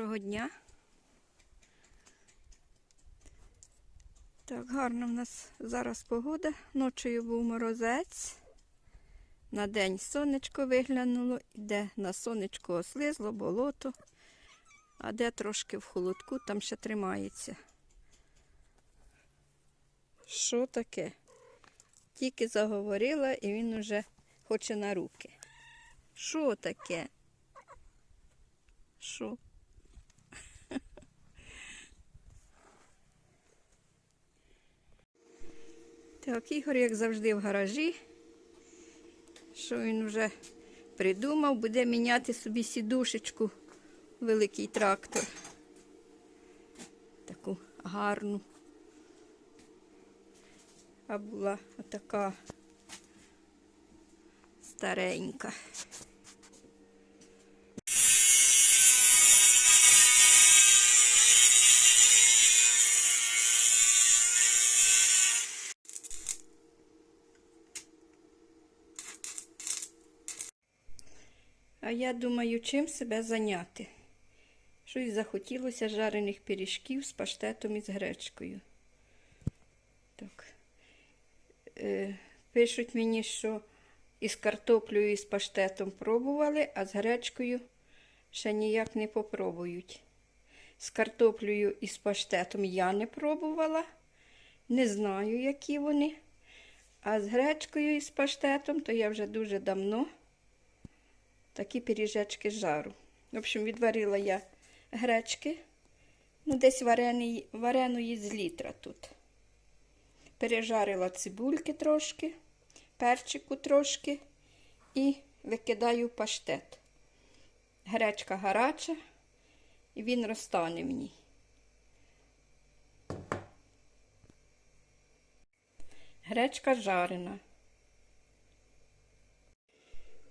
Доброго дня. Так, гарна в нас зараз погода. Ночою був морозець. На день сонечко виглянуло, де на сонечко ослизло, болото, а де трошки в холодку, там ще тримається. Що таке? Тільки заговорила і він уже хоче на руки. Що таке? Що? Так, Ігор, як завжди, в гаражі. Що він вже придумав, буде міняти собі сідушечку, великий трактор. Таку гарну. А була така старенька. А я думаю, чим себе зайняти. Щось захотілося жарених пиріжків з паштетом і з гречкою. Так. Е, пишуть мені, що із картоплею і з паштетом пробували, а з гречкою ще ніяк не попробують. З картоплею і з паштетом я не пробувала. Не знаю, які вони. А з гречкою і з паштетом, то я вже дуже давно такі пиріжечки жару. В общем, відварила я гречки, ну, десь вареної, вареної з літра тут. Пережарила цибульки трошки, перчику трошки і викидаю паштет. Гречка гаряча, і він розтане в ній. Гречка жарена.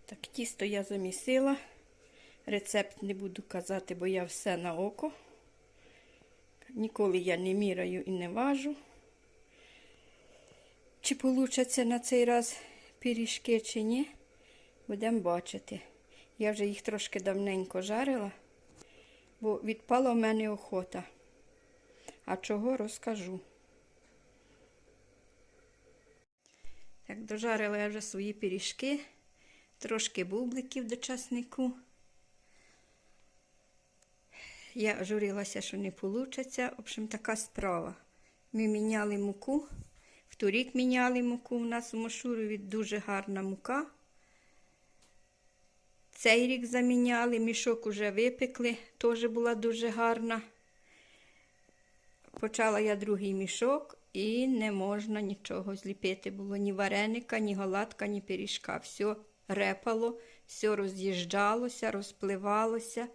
Так, тісто я замісила. Рецепт не буду казати, бо я все на око. Ніколи я не міряю і не важу. Чи получаться на цей раз пиріжки, чи ні, будемо бачити. Я вже їх трошки давненько жарила, бо відпала в мене охота. А чого розкажу. Так, дожарила я вже свої пиріжки, трошки бубликів до часнику. Я журилася, що не вийде. В общем, така справа. Ми міняли муку. В торік міняли муку. У нас у Мошурові дуже гарна мука. Цей рік заміняли, мішок уже випекли, теж була дуже гарна. Почала я другий мішок і не можна нічого зліпити. Було ні вареника, ні голадка, ні пиріжка. Все репало, все роз'їжджалося, розпливалося.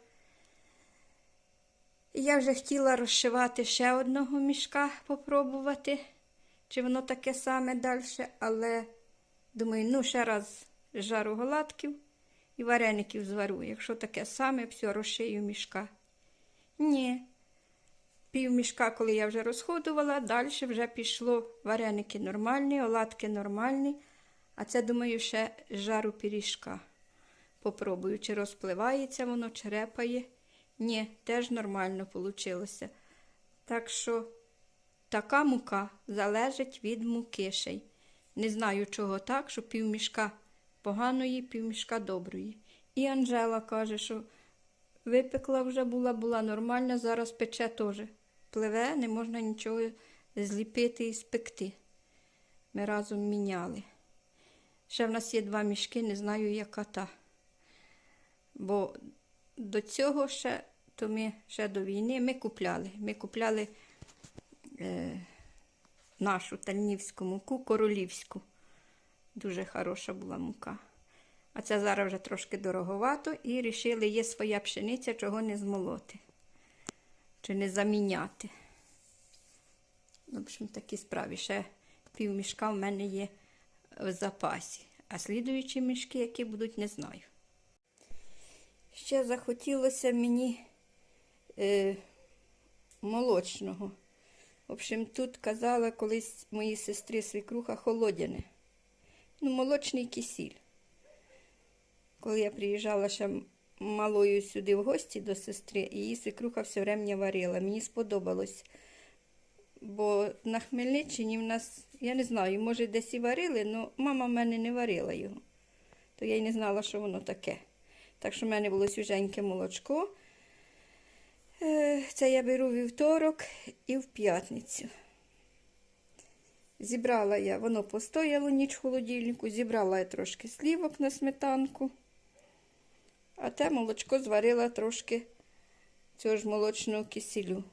Я вже хотіла розшивати ще одного мішка, попробувати, чи воно таке саме далі, але думаю, ну ще раз жару голадків і вареників звару. Якщо таке саме, все, розшию мішка. Ні. Пів мішка, коли я вже розходувала, далі вже пішло вареники нормальні, оладки нормальні. А це, думаю, ще жару пиріжка. Попробую, чи розпливається воно, чи репає. Ні, теж нормально вийшло. Так що така мука залежить від муки ще. Не знаю, чого так, що півмішка поганої, півмішка доброї. І Анжела каже, що випекла вже була, була нормальна, зараз пече теж. Пливе, не можна нічого зліпити і спекти. Ми разом міняли. Ще в нас є два мішки, не знаю, яка та. Бо до цього ще, то ми ще до війни ми купляли. Ми купляли е, нашу тальнівську муку, королівську. Дуже хороша була мука. А це зараз вже трошки дороговато і вирішили, є своя пшениця, чого не змолоти. Чи не заміняти. В общем, такі справи. Ще пів мішка в мене є в запасі. А слідуючі мішки, які будуть, не знаю. Ще захотілося мені е, молочного. В общем, тут казала колись моїй сестрі свікруха холодяне. Ну, молочний кисіль. Коли я приїжджала ще малою сюди в гості до сестри, її свекруха все время варила. Мені сподобалось. Бо на Хмельниччині в нас, я не знаю, може десь і варили, але мама в мене не варила його. То я й не знала, що воно таке. Так що в мене було свіженьке молочко. Е, Це я беру вівторок і в п'ятницю. Зібрала я, воно постояло ніч в холодильнику, зібрала я трошки слівок на сметанку, а те молочко зварила трошки цього ж молочного кисілю.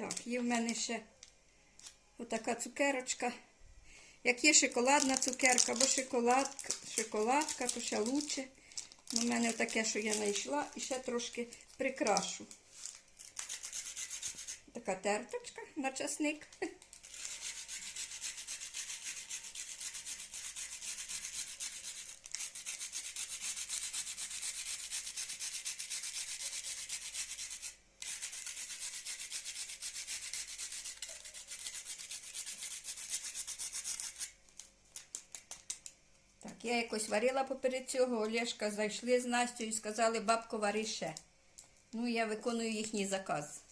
Так, є в мене ще отака цукерочка. Як є шоколадна цукерка або шоколад, шоколадка, то ще лучше. У мене таке, що я знайшла, і ще трошки прикрашу. Така терточка на часник. Я якось варила поперед цього, Олешка зайшли з Настю і сказали, бабко, вари ще. Ну, я виконую їхній заказ.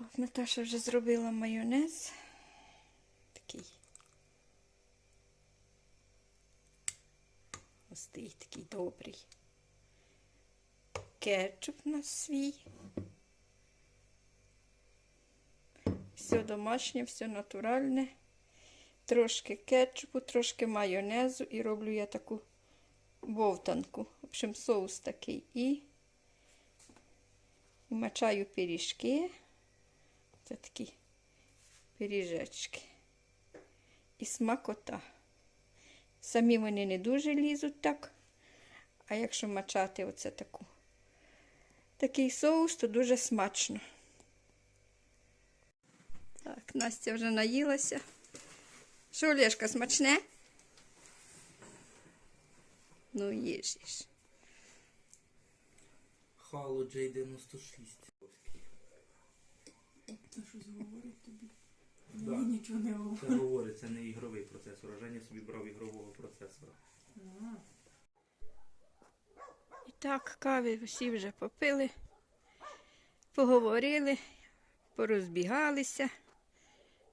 От Наташа вже зробила майонез. Такий. Густий, такий добрий. Кетчуп у нас свій. Все домашнє, все натуральне. Трошки кетчупу, трошки майонезу і роблю я таку бовтанку. В общем, соус такий. І мачаю пиріжки. Це такі пиріжечки. І смакота. Самі вони не дуже лізуть так. А якщо мачати оце таку, такий соус, то дуже смачно. Так, Настя вже наїлася. Що, Олешка, смачне? Ну, їж, їж. Хало J96. Це щось говорить тобі. Да. Мені нічого не говорить. Це говорить, це не ігровий процесор, а Женя собі брав ігрового процесора. А, І так, кави всі вже попили, поговорили, порозбігалися.